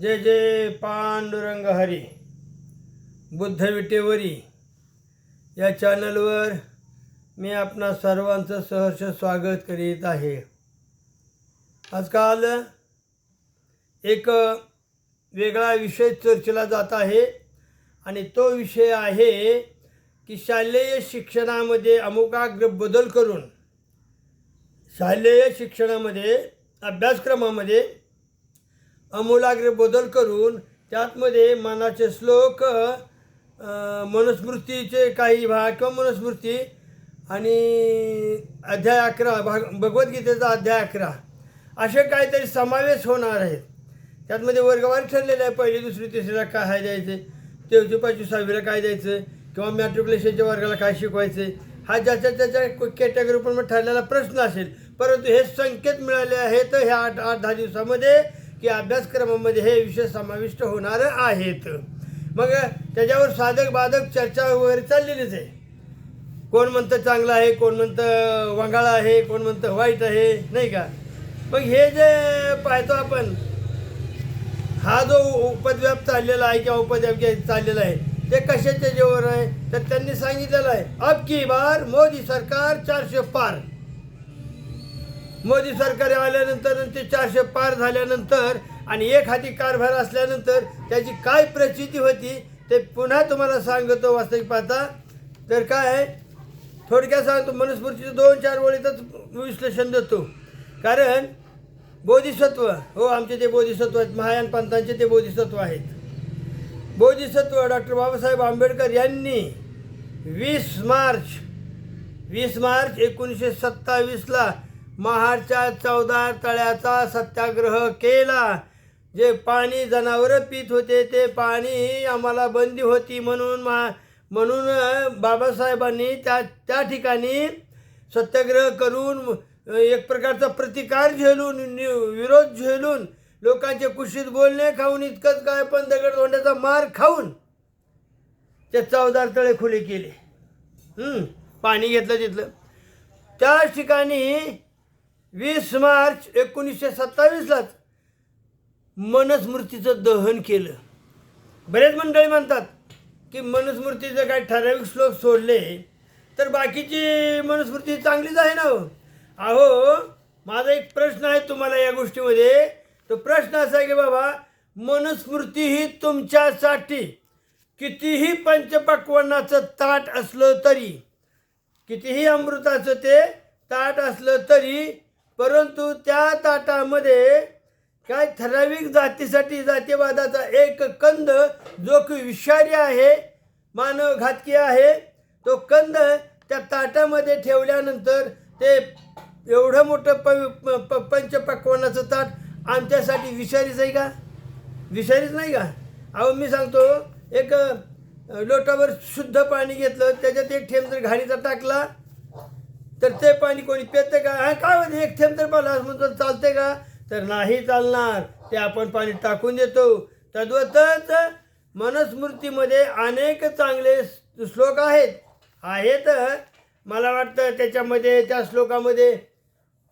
जय जय पांडुरंग हरी बुद्ध विटेवरी. या चॅनलवर मी आपणा सर्वांचं सहर्ष स्वागत करीत आहे. आजकाल एक वेगळा विषय चर्चेला जात आहे आणि तो विषय आहे की शालेय शिक्षणामध्ये अमुकाग्र बदल करून शालेय शिक्षणामध्ये अभ्यासक्रमामध्ये अमूलाग्र बदल करून त्यातमध्ये मनाचे श्लोक मनुस्मृतीचे काही भाग किंवा मनुस्मृती आणि अध्याय अकरा भाग भगवद्गीतेचा अध्याय अकरा असे काहीतरी समावेश होणार आहेत. त्यातमध्ये वर्गवार ठरलेले आहे. पहिली दुसरी तिसरीला काय आहे द्यायचे? तेवची पाचवी सहावीला काय द्यायचं? किंवा मॅट्रिक्युलेशनच्या वर्गाला काय शिकवायचं? हा ज्याच्या त्याच्या पण ठरलेला प्रश्न असेल. परंतु हे संकेत मिळाले आहेत. ह्या आठ आठ दहा दिवसामध्ये की अभ्यासक्रमामध्ये हे विषय समाविष्ट होणार आहेत. मग त्याच्यावर साधक बाधक चर्चा वगैरे चाललेलीच आहे. कोण म्हणतं चांगलं आहे कोण म्हणतं वंगाळा आहे कोण म्हणतं वाईट आहे नाही का? मग हे जे पाहतो आपण हा जो उपद्व्याप चाललेला आहे किंवा उपद्व्याप चाललेला आहे ते कशाच्या जेवर आहे? तर त्यांनी सांगितलेलं आहे अब की बार मोदी सरकार चारशे पार. मोदी सरकार आल्यानंतर ते चारशे पार झाल्यानंतर आणि एक हाती कारभार असल्यानंतर त्याची काय प्रचिती होती ते पुन्हा तुम्हाला सांगतो वास्तविक पाहता. तर काय थोडक्यात सांगतो मनुस्मृतीचं दोन चार ओळीतच विश्लेषण देतो. कारण बोधिसत्व हो आमचे ते बोधिसत्व आहेत महायान पंथांचे ते बोधिसत्व आहेत. बोधिसत्व डॉक्टर बाबासाहेब आंबेडकर यांनी वीस मार्च वीस मार्च एकोणीसशे सत्तावीसला महाडच्या चौदा तळ्याचा सत्याग्रह केला. जे पाणी जनावरं पित होते ते पाणी आम्हाला बंदी होती म्हणून मा म्हणून बाबासाहेबांनी त्या त्या ठिकाणी सत्याग्रह करून एक प्रकारचा प्रतिकार झेलून नि- विरोध झेलून लोकांचे कुशीत बोलणे खाऊन इतकंच काय पण दगडधोंड्याचा मार खाऊन ते चौदार तळे खुले केले. पाणी घेतलं तिथलं. त्या ठिकाणी वीस मार्च एकोणीसशे सत्तावीसलाच मनस्मृतीचं दहन केलं. बरेच मंडळी म्हणतात की मनस्मृतीचे काही ठराविक श्लोक सोडले तर बाकीची मनस्मृती चांगलीच आहे ना हो? अहो माझा एक प्रश्न आहे तुम्हाला या गोष्टीमध्ये. तो प्रश्न असा आहे की बाबा मनस्मृती ही तुमच्यासाठी कितीही पंचपक्वानाचं ताट असलं तरी कितीही अमृताचं ते ताट असलं तरी परंतु त्या ताटामध्ये काय ठराविक जातीसाठी जातीवादाचा एक कंद जो की विषारी आहे मानव घातकी आहे तो कंद त्या ताटामध्ये ठेवल्यानंतर ते एवढं मोठं प प- प- पंचपक्वानाचं ताट आमच्यासाठी विषारीच आहे का? विषारीच नाही का? अहो मी सांगतो एक लोटावर शुद्ध पाणी घेतलं त्याच्यात एक थेंब जर घाणीचा टाकला तर ते पाणी कोणी पेते का? हा काय म्हणते एक थेंब तर पाला म्हणतो चालते का? तर नाही चालणार. ते आपण पाणी टाकून देतो. तद्वतच मनस्मृतीमध्ये अनेक चांगले श्लोक आहेत. आहेत मला वाटतं त्याच्यामध्ये त्या श्लोकामध्ये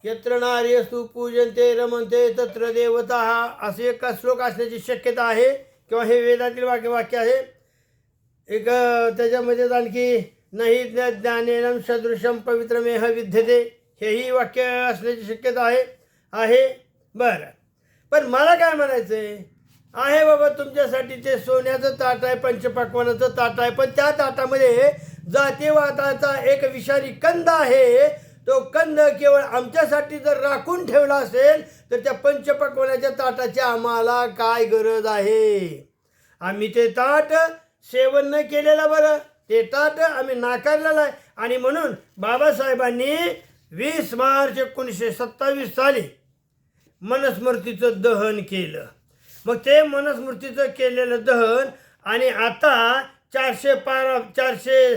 यत्र नार्यस्तू पूजनते रमनते तत्र देवता हा असे एक श्लोक असण्याची शक्यता आहे. किंवा हे वेदातील वाक्य वाक्य आहे. एक त्याच्यामध्येच आणखी नाही ज्ञ- ज्ञानेन सदृशम पवित्रमेह विद्यते। हेही वाक्य असण्याची शक्यता आहे आहे बरं. पण मला काय म्हणायचं आहे आहे बाबा तुमच्यासाठी ते सोन्याचं ताट आहे पंचपक्वानाचं ताट आहे पण त्या ताटामध्ये जातीवादाचा एक विषारी कंद आहे. तो कंद केवळ आमच्यासाठी जर राखून ठेवला असेल तर त्या पंचपक्वानाच्या ताटाची आम्हाला काय गरज आहे? आम्ही ते ताट सेवन न केलेलं बरं. ते ताट आम्ही नाकारलेलं आहे. आणि म्हणून बाबासाहेबांनी वीस मार्च एकोणीसशे सत्तावीस साली मनस्मृतीचं दहन केलं. मग ते मनस्मृतीचं केलेलं दहन आणि आता चारशे पार चारशे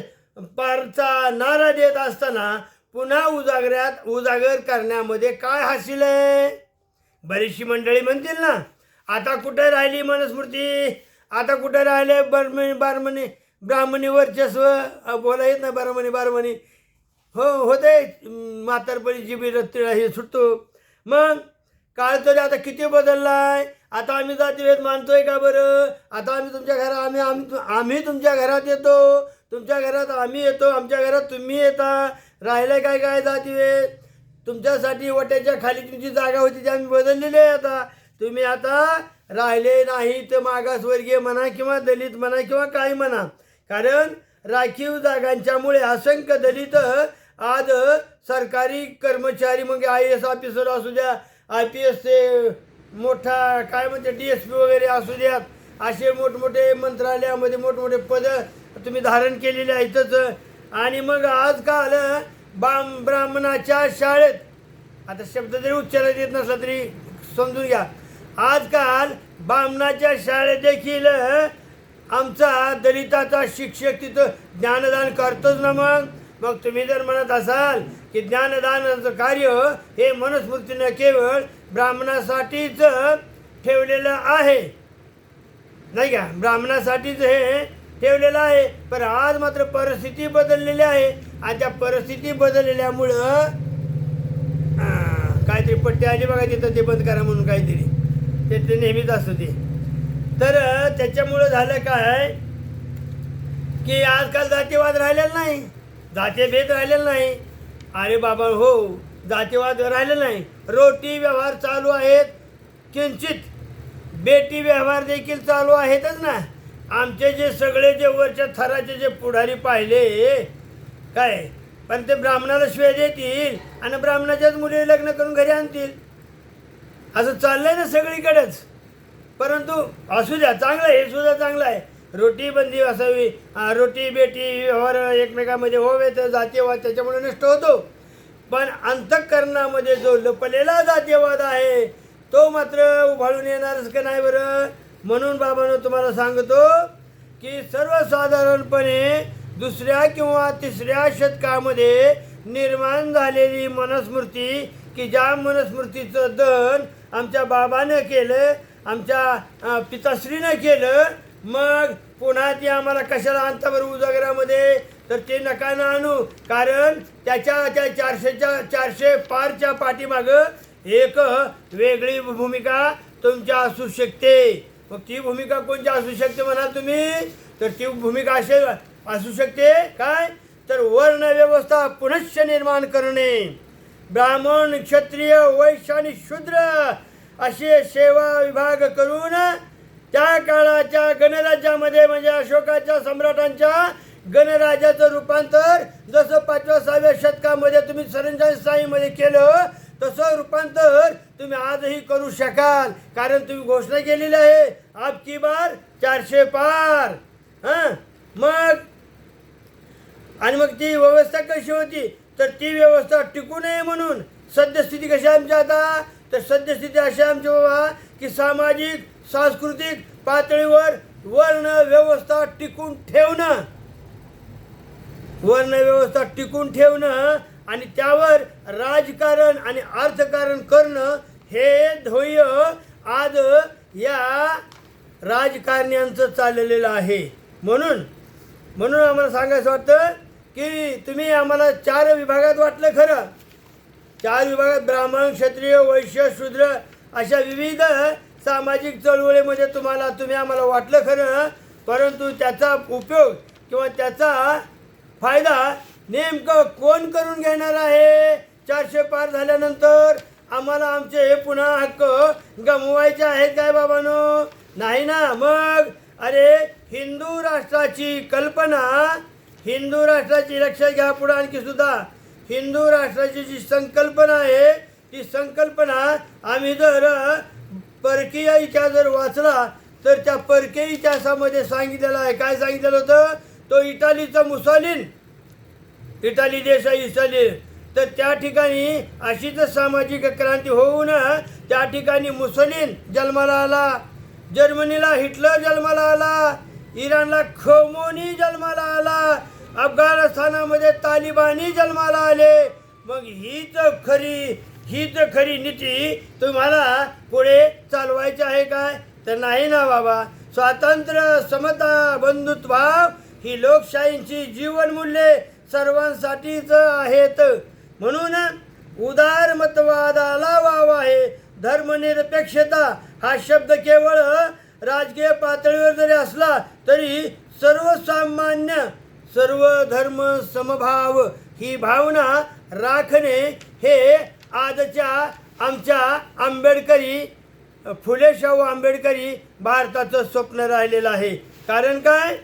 पारचा नारा देत असताना पुन्हा उजागऱ्यात उजागर करण्यामध्ये काय हासिल आहे? बरीचशी मंडळी म्हणतील ना आता कुठे राहिली मनस्मृती? आता कुठे राहिले बर्मणी बारमणी ब्राह्मणी वर्चस्व बोला येत नाही बारमणी बारमणी. हो होते. म्हातारपणी जिबी रत्तीला हे सुटतो. मग काळ तरी आता किती बदलला आहे आता आम्ही जातीभेद मानतोय का बरं? आता आम्ही तुमच्या घरात आम्ही आम्ही आम्ही तुमच्या घरात येतो. तुमच्या घरात आम्ही येतो. आमच्या घरात तुम्ही येता. राहिलं काय काय जातीभेद? तुमच्यासाठी वट्याच्या खाली तुमची जागा होती ती आम्ही बदललेली आहे आता. तुम्ही आता राहिले नाही तर मागासवर्गीय म्हणा किंवा दलित म्हणा किंवा काही म्हणा. कारण राखीव जागांच्यामुळे असंख्य दलित आज सरकारी कर्मचारी मग आय एस ऑफिसर असू द्या आय पी एसचे मोठा काय म्हणते डी एस पी वगैरे असू द्यात असे मोठमोठे मंत्रालयामध्ये मोठमोठे पद तुम्ही धारण केलेले आहेतच. आणि मग आजकाल बाम ब्राह्मणाच्या शाळेत आता शब्द जरी उच्चारात येत नसला तरी समजून घ्या. आजकाल ब्राह्मणाच्या शाळेत देखील आमचा दलिताचा शिक्षक तिथं ज्ञानदान करतोच ना मग. मग तुम्ही जर म्हणत असाल की ज्ञानदानाचं कार्य हे मनुस्मृतीनं केवळ ब्राह्मणासाठीच ठेवलेलं आहे. नाही का? ब्राह्मणासाठीच हे ठेवलेलं आहे. पण आज मात्र परिस्थिती बदललेली आहे. आणि त्या परिस्थिती बदललेल्यामुळं काहीतरी पट्टी आली बघा तिथं ते बंद करा म्हणून काहीतरी. ते नेहमीच असतं ते. तर त्याच्यामुळं झालं काय? की आजकाल जातीवाद राहिलेला नाही. जातीभेद राहिलेला नाही. अरे बाबा हो जातीवाद राहिलेला नाही. रोटी व्यवहार चालू आहेत. किंचित बेटी व्यवहार देखील चालू आहेतच ना. आमचे जे सगळे जे वरच्या थराचे जे पुढारी पाहिले काय? पण ते ब्राह्मणाला शिवाय देतील आणि ब्राह्मणाच्याच मुली लग्न करून घरी आणतील. असं चाललंय ना सगळीकडेच. परंतु असू द्या चांगलं आहे, हे सुद्धा चांगलं आहे. रोटी बंदी असावी रोटी बेटी व्यवहार एकमेकामध्ये होवे तर जातीयवाद त्याच्यामुळे नष्ट होतो. पण अंतःकरणामध्ये जो लपलेला जातीयवाद आहे तो मात्र उभाळून येणारच का नाही बरं? म्हणून बाबानं तुम्हाला सांगतो की सर्वसाधारणपणे दुसऱ्या किंवा तिसऱ्या शतकामध्ये निर्माण झालेली मनस्मृती की ज्या मनस्मृतीचं दहन आमच्या बाबानं केलं आमच्या पिताश्रीनं केलं. मग पुन्हा ती आम्हाला कशाला आणता बरं उजागरामध्ये? तर ते नका ना आणू. कारण त्याच्या त्या चारशेच्या चारशे पारच्या पाठीमागं एक वेगळी भूमिका तुमच्या असू शकते. मग ती भूमिका कोणची असू शकते म्हणाल तुम्ही? तर ती भूमिका असे असू शकते. काय? तर वर्ण व्यवस्था पुनश्च निर्माण करणे. ब्राह्मण क्षत्रिय वैश्य आणि शूद्र अशी सेवा विभाग करून त्या काळाच्या गणराज्यामध्ये म्हणजे अशोकाच्या सम्राटांच्या गणराज्याचं रूपांतर जसं पाचव्या सहाव्या शतकामध्ये तुम्ही सरंजाईमध्ये केलं तसं रूपांतर तुम्ही आजही करू शकाल. कारण तुम्ही घोषणा केलेली आहे आपकी बार चारशे पार. हां? मग आणि मग ती व्यवस्था कशी होती? तर ती व्यवस्था टिकू नये म्हणून सद्यस्थिती कशी आहे आता? तर सद्यस्थिती अशी आमची बाबा की सामाजिक सांस्कृतिक पातळीवर वर्ण व्यवस्था टिकून ठेवणं. वर्ण व्यवस्था टिकून ठेवणं आणि त्यावर राजकारण आणि अर्थकारण करणं हे ध्येय आज या राजकारण्यांचं चाललेलं आहे. म्हणून म्हणून आम्हाला सांगायचं वाटतं की तुम्ही आम्हाला चार विभागात वाटलं खरं. चार विभागात ब्राह्मण क्षत्रिय वैश्य शूद्र अशा विविध सामाजिक चळवळीमध्ये तुम्हाला तुम्ही आम्हाला वाटलं खरं परंतु त्याचा उपयोग किंवा त्याचा फायदा नेमकं कोण करून घेणार आहे? चारशे पार झाल्यानंतर आम्हाला आमचे हे पुन्हा हक्क गमवायचे आहेत काय बाबानो? नाही ना? मग अरे हिंदू राष्ट्राची कल्पना हिंदू राष्ट्राची लक्षात घ्या पुढं आणखी सुद्धा. हिंदू राष्ट्राची जी संकल्पना आहे ती संकल्पना आम्ही जर परकीय इतिहास जर वाचला तर त्या परकीय इतिहासामध्ये सांगितलेलं आहे. काय सांगितलेलं होतं? तो इटालीचा मुसॉलिन. इटाली देश आहे इटाली. तर त्या ठिकाणी अशीच सामाजिक क्रांती होऊन त्या ठिकाणी मुसलिन जन्माला आला. जर्मनीला हिटलर जन्माला आला. इराणला खोमोनी जन्माला आला. अफगाणिस्तानामध्ये तालिबानी जन्माला आले. मग हीच खरी हीच खरी नीती तुम्हाला पुढे चालवायची आहे काय? तर नाही ना बाबा. स्वातंत्र्य समता बंधुत्वभाव ही लोकशाहींची जीवनमूल्ये सर्वांसाठीच आहेत. म्हणून उदारमतवादाला वाव आहे. धर्मनिरपेक्षता हा शब्द केवळ राजकीय पातळीवर जरी असला तरी सर्वसामान्य सर्व धर्म समभाव ही भावना राखणे हे आजच्या आमच्या आंबेडकरी फुले शाहू आंबेडकरी भारताचं स्वप्न राहिलेलं आहे. कारण काय?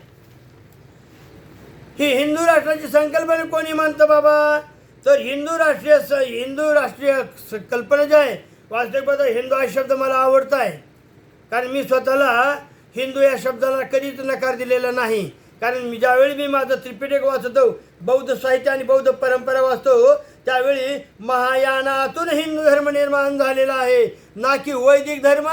ही हिंदू राष्ट्राची संकल्पना कोणी मानतं बाबा? तर हिंदू राष्ट्रीय स हिंदू राष्ट्रीय कल्पना जी आहे वास्तविक हिंदू हा शब्द मला आवडता आहे कारण मी स्वतःला हिंदू या शब्दाला कधीच नकार दिलेला नाही. कारण मी ज्यावेळी मी माझं त्रिपिटक वाचतो बौद्ध साहित्य आणि बौद्ध परंपरा वाचतो त्यावेळी महायानातून हिंदू धर्म निर्माण झालेला आहे. ना की वैदिक धर्म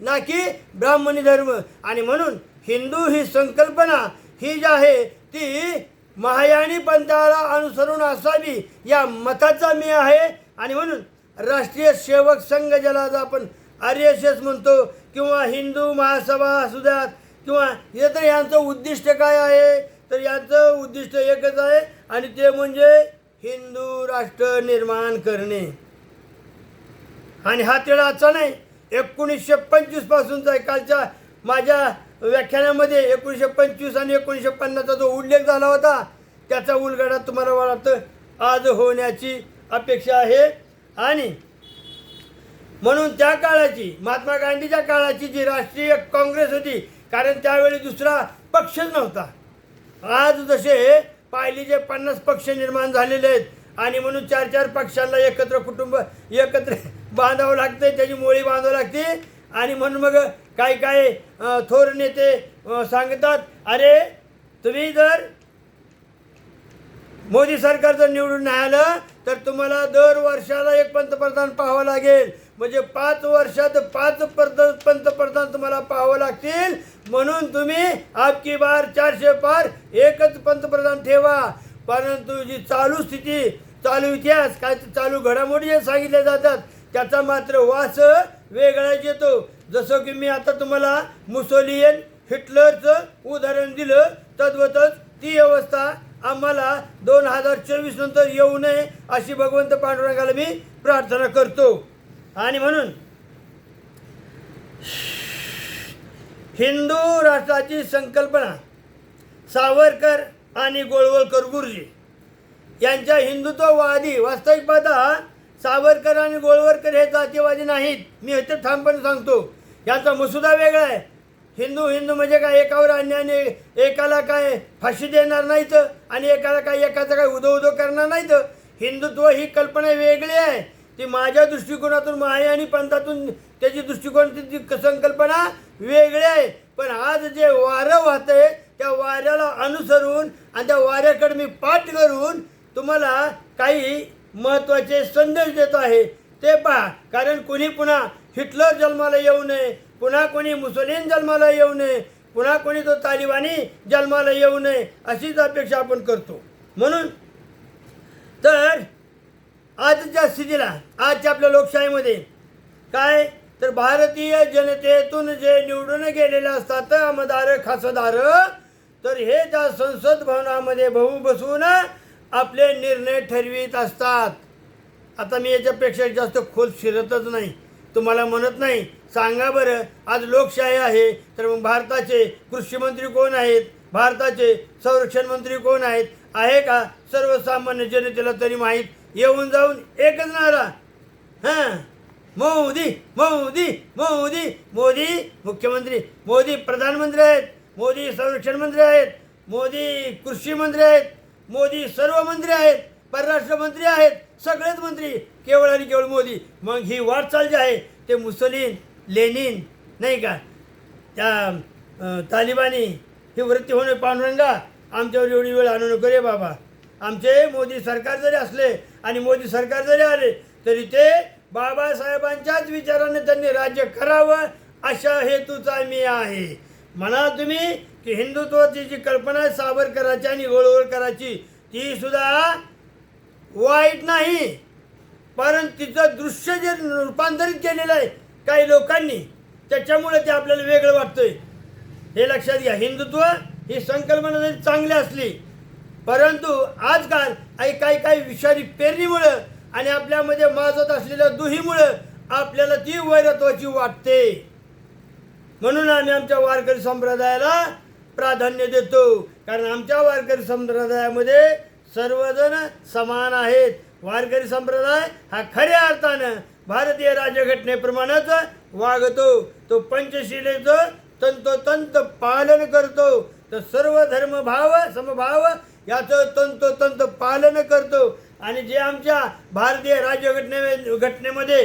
ना की ब्राह्मणी धर्म. आणि म्हणून हिंदू ही संकल्पना ही जी आहे ती महायानी पंथाला अनुसरून असावी या मताचा मी आहे. आणि म्हणून राष्ट्रीय सेवक संघ ज्याला आपण आर एस एस म्हणतो किंवा हिंदू महासभा असू द्यात किंवा हे तर यांचं उद्दिष्ट काय आहे? तर यांचं उद्दिष्ट एकच आहे आणि ते म्हणजे हिंदू राष्ट्र निर्माण करणे. आणि हा तेढा आजचा नाही एकोणीसशे पंचवीसपासूनचा आहे. कालच्या माझ्या व्याख्यानामध्ये एकोणीसशे पंचवीस आणि एकोणीसशे पन्नासचा जो उल्लेख झाला होता त्याचा उलगडा तुम्हाला वाटतं आज होण्याची अपेक्षा आहे. आणि म्हणून त्या काळाची महात्मा गांधीच्या काळाची जी राष्ट्रीय काँग्रेस होती कारण त्यावेळी दुसरा पक्षच नव्हता. आज जसे पाहिलीचे पन्नास पक्ष निर्माण झालेले आहेत आणि म्हणून चार चार पक्षांना एकत्र कुटुंब एकत्र बांधावं लागते त्याची मोळी बांधावं लागते. आणि म्हणून मग काही काही थोर नेते सांगतात अरे तुम्ही जर मोदी सरकार जर निवडून नाही आलं तर तुम्हाला दर वर्षाला एक पंतप्रधान पाहावं लागेल. म्हणजे पाच वर्षात पाच पंत पंतप्रधान तुम्हाला पाहावं लागतील. म्हणून तुम्ही आपकी बार चारशे पार एकच पंतप्रधान ठेवा. परंतु जी चालू स्थिती चालू इतिहास काय चालू घडामोडी जे सांगितल्या जातात त्याचा मात्र वास वेगळाच येतो. जसं की मी आता तुम्हाला मुसोलियन हिटलरचं उदाहरण दिलं तद्वतच ती अवस्था आम्हाला दोन हजार चोवीस नंतर येऊ नये अशी भगवंत पांडुरंगाला मी प्रार्थना करतो. आणि म्हणून हिंदू राष्ट्राची संकल्पना सावरकर आणि गोळवलकर गुरुजी यांच्या हिंदुत्ववादी वास्तविक पाहता सावरकर आणि गोळवलकर हे जातीवादी नाहीत. मी हे तर ठामपणे सांगतो यांचा मसुदा वेगळा आहे. हिंदू हिंदू म्हणजे काय? एकावर अन्याने एकाला काय फाशी देणार नाहीत आणि एकाला काय एकाचा काय उदो उदो करणार नाहीत? हिंदुत्व ही कल्पना वेगळी आहे. ती माझ्या दृष्टिकोनातून आणि पंथातून त्याची दृष्टिकोन ती संकल्पना वेगळी आहे. पण आज जे वारं वाहतंय त्या वाऱ्याला अनुसरून आणि त्या वाऱ्याकडे मी पाठ करून तुम्हाला काही महत्त्वाचे संदेश देत आहे. ते पहा कारण कोणी पुन्हा हिटलर जन्माला येऊ नये पुन्हा कोणी मुसलिन जन्माला येऊ नये पुन्हा कोणी तो तालिबानी जन्माला येऊ नये अशीच अपेक्षा आपण करतो. म्हणून तर आजच्या स्थितीला आजच्या आपल्या लोकशाहीमध्ये. काय? तर भारतीय जनतेतून जे निवडून गेलेले असतात आमदार खासदार तर हे त्या संसद भवनामध्ये भाऊ बसून आपले निर्णय ठरवित असतात. आता मी याच्यापेक्षा जास्त खोल शिरतच नाही. तुम्हाला म्हणत नाही. सांगा बरं आज लोकशाही आहे तर मग भारताचे कृषी मंत्री कोण आहेत? भारताचे संरक्षण मंत्री कोण आहेत? आहे का सर्वसामान्य जनतेला तरी माहीत? येऊन जाऊन एकच नारा. हां. मोदी मोदी मोदी मोदी मुख्यमंत्री मोदी प्रधानमंत्री आहेत मोदी संरक्षण मंत्री आहेत मोदी कृषी मंत्री आहेत मोदी सर्व मंत्री आहेत परराष्ट्र मंत्री आहेत सगळेच मंत्री केवळ आणि केवळ मोदी. मग ही वाटचाल जी आहे ते मुसलिन लेनिन नाही का? त्या तालिबानी ही वृत्ती होणे पांडुरंगा आमच्यावर एवढी वेळ आणू नको रे बाबा. आमचे मोदी सरकार जरी असले आणि मोदी सरकार जरी आले तरी ते बाबासाहेबांच्याच विचाराने त्यांनी राज्य करावं अशा हेतूचा मी आहे. म्हणा तुम्ही की हिंदुत्वाची जी कल्पना आहे सावरकराची आणि गोळवळकराची ती सुद्धा वाईट नाही. कारण तिचं दृश्य जे रूपांतरित केलेलं आहे काही लोकांनी त्याच्यामुळे ते आपल्याला वेगळं वाटतंय. हे लक्षात घ्या हिंदुत्व ही संकल्पना जरी चांगली असली परंतु आजकाल काही काही काही विषारी पेरणीमुळं आणि आपल्यामध्ये माजत असलेल्या दुहीमुळं आपल्याला ती वैरत्वाची वाटते. म्हणून आम्ही आमच्या वारकरी संप्रदायाला प्राधान्य देतो. कारण आमच्या वारकरी संप्रदायामध्ये सर्वजण समान आहेत. वारकरी संप्रदाय हा खऱ्या अर्थानं भारतीय राज्यघटनेप्रमाणेच वागतो. तो पंचशिलेचं तंतोतंत पालन करतो. तर सर्व धर्मभाव समभाव याचं तंतोतंत पालन करतो. आणि जे आमच्या भारतीय राज्यघटने घटनेमध्ये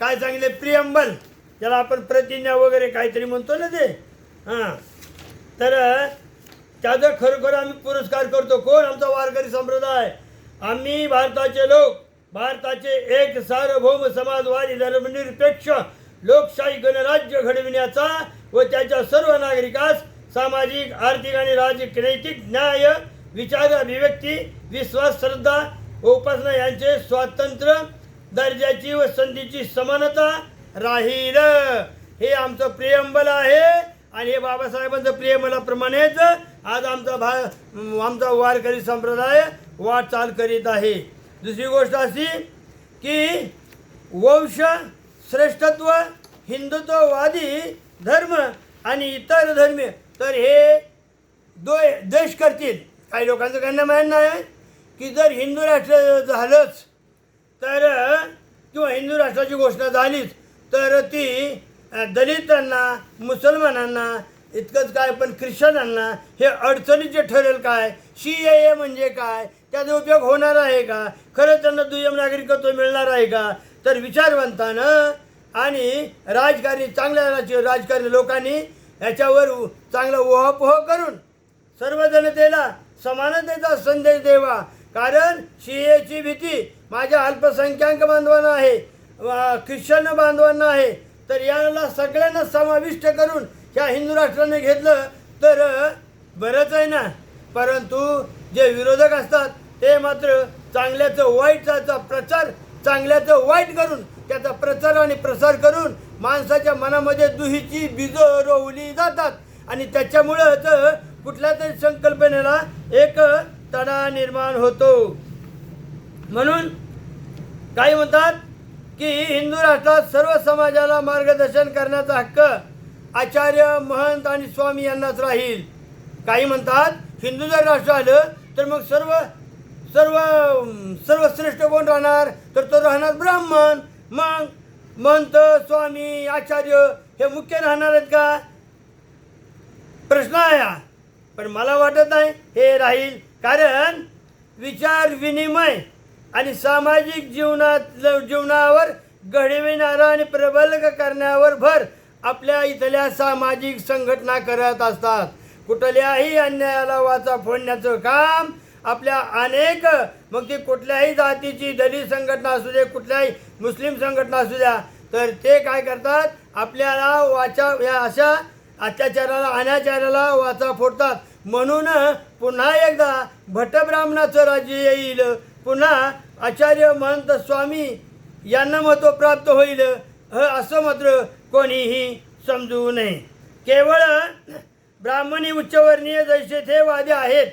काय सांगितले प्रियंबल ज्याला आपण प्रतिज्ञा वगैरे काहीतरी म्हणतो ना ते? हां. तर त्याचा खरोखर आम्ही पुरस्कार करतो. कोण? आमचा वारकरी संप्रदाय. आम्ही भारताचे लोक भारताचे एक सार्वभौम समाजवादी धर्मनिरपेक्ष लोकशाही गणराज्य घडविण्याचा व त्याच्या सर्व नागरिकास सामाजिक आर्थिक आणि राजकीय नैतिक न्याय विचार अभिव्यक्ती विश्वास श्रद्धा व उपासना यांचे स्वातंत्र्य दर्जाची व संधीची समानता राहील. हे आमचं प्रियंबल आहे आणि हे बाबासाहेबांचं प्रियंबलाप्रमाणेच आज आमचा भा आमचा वारकरी संप्रदाय वाटचाल करीत आहे. दुसरी गोष्ट अशी की वंश श्रेष्ठत्व हिंदुत्ववादी धर्म आणि इतर धर्म तर हे दो देश करतील. काही लोकांचं त्यांना म्हणणं आहे की जर हिंदू राष्ट्र झालंच तर किंवा हिंदू राष्ट्राची घोषणा झालीच तर ती दलितांना मुसलमानांना इतकंच काय पण ख्रिश्चनांना हे अडचणीचे ठरेल काय सी ए ए म्हणजे काय त्याचा उपयोग होणार आहे का? खरं त्यांना दुय्यम नागरिकत्व मिळणार आहे का? तर विचारवंतानं आणि राजकारणी चांगल्या राजकारणी लोकांनी याच्यावर चांगला ओहापोह करून सर्व जनतेला समानतेचा संदेश देवा कारण शियेची भीती माझ्या अल्पसंख्याक बांधवांना आहे ख्रिश्चन बांधवांना आहे. तर याला सगळ्यांना समाविष्ट करून ह्या हिंदू राष्ट्राने घेतलं तर बरंच आहे ना. परंतु जे विरोधक असतात ते मात्र चांगल्याचं वाईटचा प्रचार चांगल्याचं वाईट करून त्याचा प्रचार आणि प्रसार करून माणसाच्या मनामध्ये दुहीची बीजं रोवली जातात. आणि त्याच्यामुळंच कुठल्या तरी संकल्पनेला एक तडा निर्माण होतो. म्हणून काही म्हणतात की हिंदू राष्ट्रात सर्व समाजाला मार्गदर्शन करण्याचा हक्क आचार्य महंत आणि स्वामी यांनाच राहील. काही म्हणतात हिंदू जर राष्ट्र आलं तर मग सर्व सर्व सर्वश्रेष्ठ कोण राहणार? तर तो राहणार ब्राह्मण. मग महंत स्वामी आचार्य हे मुख्य राहणार आहेत का? प्रश्न आहे हा. पण मला वाटत नाही हे राहील. कारण विचार विनिमय आणि सामाजिक जीवनात जीवनावर घडविणारा आणि प्रबल करण्यावर भर आपल्या इथल्या सामाजिक संघटना करत असतात. कुठल्याही अन्यायाला वाचा फोडण्याचं काम आपल्या अनेक मग ती कुठल्याही जातीची दलित संघटना असू दे कुठल्याही मुस्लिम संघटना असू द्या तर ते काय करतात? आपल्याला वाचा या अशा अत्याचाराला अनाचाराला वाचा फोडतात. म्हणून पुन्हा एकदा भटब्राह्मणाचं राज्य येईल. पुन्हा आचार्य महंत स्वामी यांना महत्त्व प्राप्त होईल. ह असं मात्र कोणीही समजू नये. केवळ ब्राह्मणी उच्चवर्णीय जैसे ते वादे आहेत.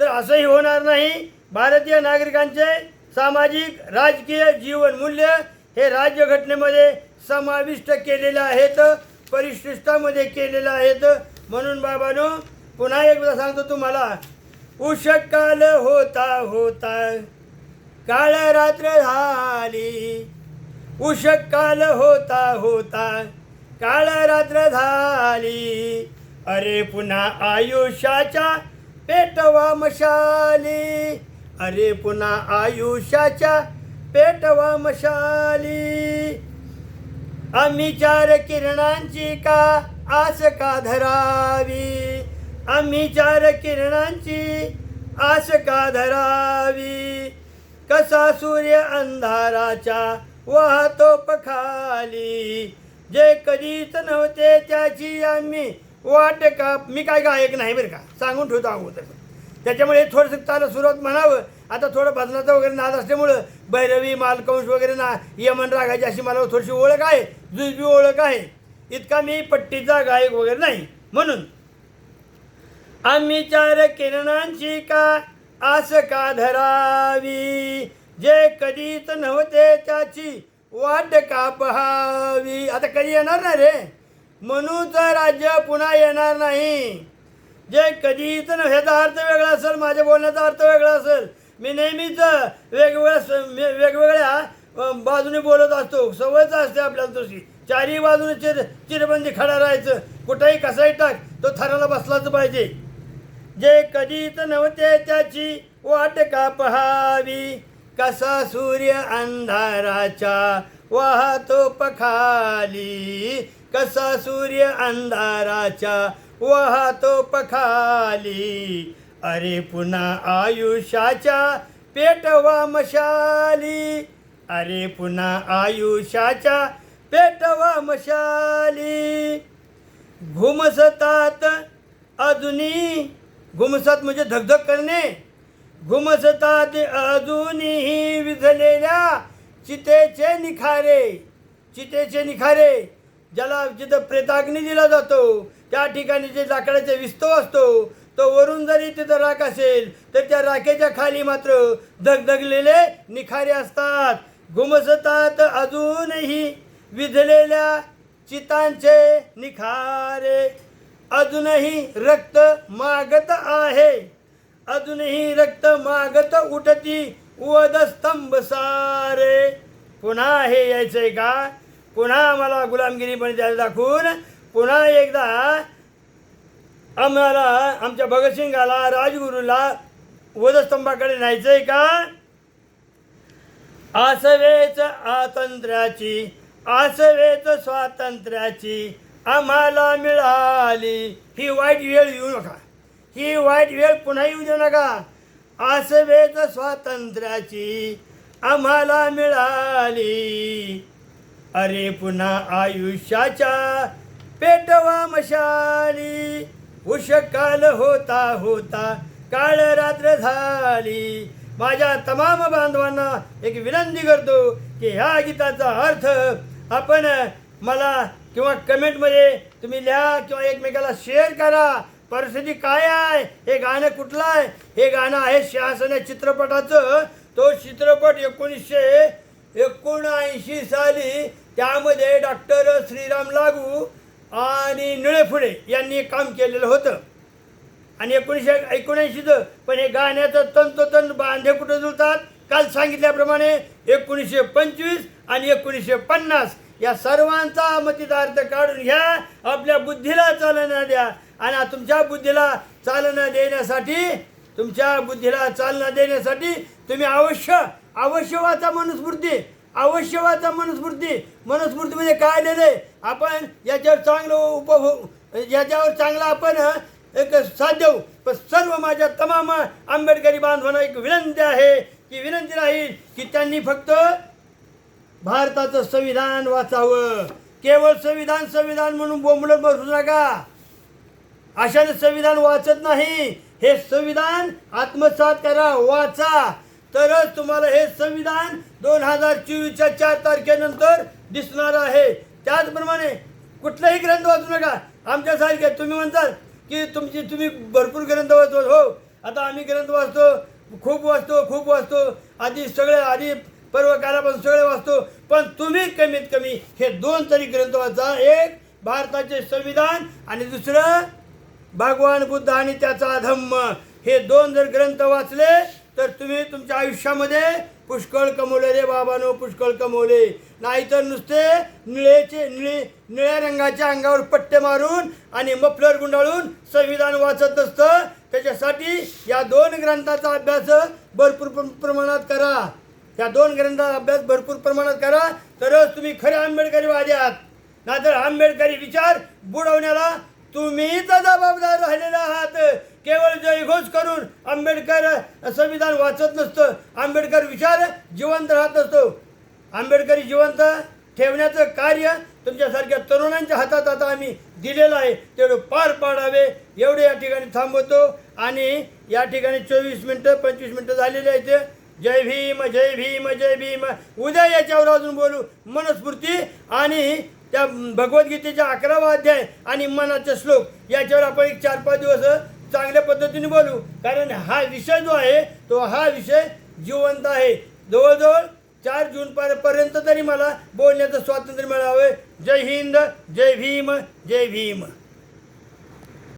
तर असंही होणार नाही. भारतीय नागरिकांचे सामाजिक राजकीय जीवनमूल्य हे राज्यघटनेमध्ये समाविष्ट केलेले आहेत. परिशिष्टामध्ये केलेलं आहेत. म्हणून बाबानो पुन्हा एकदा सांगतो तुम्हाला उषकाल होता होता काळ रात्र झाली. उषकाल होता होता काळ रात्र झाली. अरे पुन्हा आयुष्याच्या पेटवा मशाली अरे पुन्हा आयुष्याच्या पेटवा मशाली आम्ही चार किरणांची का आस का धरावी? आम्ही चार किरणांची आस का धरावी? कसा सूर्य अंधाराच्या वाहतो पखाली जे कधीच नव्हते त्याची आम्ही वाट का मी काय गायक नाही बरं का? सांगून ठेवतो अगोदर. त्याच्यामुळे थोडंसं त्याला सुरुवात म्हणावं. आता थोडं भजनाचा वगैरे नाद असल्यामुळं भैरवी मालकंश वगैरे ना यमन रागायची अशी मला थोडीशी ओळख आहे. जुजबी ओळख आहे. इतका मी पट्टीचा गायक वगैरे नाही. म्हणून आम्ही चार किरणांची का आस का धरावी? जे कधीच नव्हते त्याची वाट का पहावी? आता कधी येणार नाही रे? मनूचं राज्य पुन्हा येणार नाही. जे कधीच नव्हे ह्याचा अर्थ वेगळा असेल माझ्या बोलण्याचा अर्थ वेगळा असेल. मी नेहमीच वेगवेगळ्या स- मे- वेगवेगळ्या बाजूने बोलत असतो. सवयच असते आपल्याला तशी. चारही बाजूने चिर चिरबंदी खडा राहायचं. कुठेही कसाही टाक तो थराला बसलाच पाहिजे. जे कधीच नव्हते त्याची वाट का पहावी? कसा सूर्य अंधाराच्या वाहतो पखाली कसा सूर्य अंधाराच्या वाहतो पखाली अरे पुन्हा आयुष्याच्या पेटवा मशाली. अरे पुन्हा आयुष्याच्या पेटवा मशाली. घुमसतात अजूनही घुमसत म्हणजे धगधग करणे. घुमसतात अजूनही विझलेल्या चितेचे निखारे. चितेचे निखारे ज्याला जिथं प्रेताग्नी दिला जातो त्या ठिकाणी जे लाकडाचा विस्तव असतो तो वरून जरी तिथं राख असेल तर त्या राखेच्या खाली मात्र धगधगलेले निखारे असतात. घुमसतात अजूनही विझलेल्या चितांचे निखारे. अजूनही रक्त मागत आहे. अजूनही रक्त मागत उठती वदस्तंभ सारे. पुन्हा हे यायचंय का? पुन्हा मला गुलामगिरीपणे द्यायला दाखवून. पुन्हा एकदा आम्हाला आमच्या भगतसिंगाला राजगुरूला वधस्तंभाकडे न्यायचंय का? आसवेच आतंत्र्याची आसवेच स्वातंत्र्याची आम्हाला मिळाली. ही वाईट वेळ येऊ नका. ही वाईट वेळ पुन्हा येऊ देऊ नका. आसवेच स्वातंत्र्याची आम्हाला मिळाली. अरे पुन्हा आयुष्याच्या पेटवा मशाली. उषकाल होता होता काळ रात्र झाली. माझ्या तमाम बांधवांना एक विनंती करतो की ह्या गीताचा अर्थ आपण मला किंवा कमेंटमध्ये तुम्ही लिहा किंवा एकमेकाला शेअर करा. परिस्थिती काय आहे? हे गाणं कुठलं आहे? हे गाणं आहे शासन चित्रपटाचं. तो चित्रपट एकोणीसशे एकोणऐंशी साली त्यामध्ये डॉक्टर श्रीराम लागू आणि निळेफुडे यांनी काम केलेलं होतं. आणि एकोणीसशे एकोणऐंशीचं पण हे गाण्याचं तंतोतंत बांधे कुठं जुळतात? काल सांगितल्याप्रमाणे एकोणीसशे पंचवीस आणि एकोणीसशे पन्नास. या सर्वांचा मतितार्थ काढून घ्या. आपल्या बुद्धीला चालना द्या. आणि तुमच्या बुद्धीला चालना देण्यासाठी तुमच्या बुद्धीला चालना देण्यासाठी तुम्ही अवश्य अवश्य वाचा मनुस्मृती. अवश्य वाचा मनुस्मृती मनुस्मृतीमध्ये म्हणजे काय आहे आपण याच्यावर चांगलं उपभोग याच्यावर चांगला आपण एक साथ देऊ. पण सर्व माझ्या तमाम आंबेडकरी बांधवांना एक विनंती आहे की विनंती राहील की त्यांनी फक्त भारताचं संविधान वाचावं. केवळ संविधान संविधान म्हणून बोंबलत बसू नका. अशाने संविधान वाचत नाही. हे संविधान आत्मसात करा वाचा. तरच तुम्हाला हे संविधान दोन हजार चोवीसच्या चार तारखेनंतर दिसणार आहे. त्याचप्रमाणे कुठलाही ग्रंथ वाचू नका. आमच्यासारखे तुम्ही म्हणताल की तुमची तुम्ही भरपूर ग्रंथ वाचतो हो आता आम्ही ग्रंथ वाचतो खूप वाचतो खूप वाचतो. आधी सगळे आधी पर्व कालापासून सगळे वाचतो. पण तुम्ही कमीत कमी हे दोन तरी ग्रंथ वाचा. एक भारताचे संविधान आणि दुसरं भगवान बुद्ध आणि त्याचा धम्म हे दोन जर ग्रंथ वाचले तर तुम्ही तुमच्या आयुष्यामध्ये पुष्कळ कमवले रे बाबानो पुष्कळ कमवले. नाहीतर नुसते निळेचे निळे निळ्या रंगाच्या अंगावर पट्टे मारून आणि मफलर गुंडाळून संविधान वाचत असतं त्याच्यासाठी या दोन ग्रंथाचा अभ्यास भरपूर प्र- प्रमाणात करा. या दोन ग्रंथाचा अभ्यास भरपूर प्रमाणात करा. तरच तुम्ही खरे आंबेडकरीवादी आहात नाहीतर आंबेडकरी विचार बुडवण्याला तुम्हीच जबाबदार राहिलेला आहात. केवळ जयघोष करून आंबेडकर संविधान वाचत नसतं. आंबेडकर विचार जिवंत राहत असतो आंबेडकरी जिवंत ठेवण्याचं कार्य तुमच्यासारख्या तरुणांच्या हातात आता आम्ही दिलेलं आहे. तेवढं पार पाडावे एवढे या ठिकाणी थांबवतो. आणि या ठिकाणी चोवीस मिनटं पंचवीस मिनटं झालेले आहेत. जय भीम जय भीम जय भीम. उद्या याच्यावर अजून बोलू. मनस्फूर्ती आणि त्या भगवद्गीतेच्या अकरावा अध्याय आणि मनाचे श्लोक याच्यावर आपण एक चार पाच दिवस चांगल्या पद्धतीने बोलू. कारण हा विषय जो आहे तो हा विषय जिवंत आहे. जवळजवळ चार जून पर्यंत तरी मला बोलण्याचं स्वातंत्र्य मिळावं. जय हिंद जय भीम जय भीम.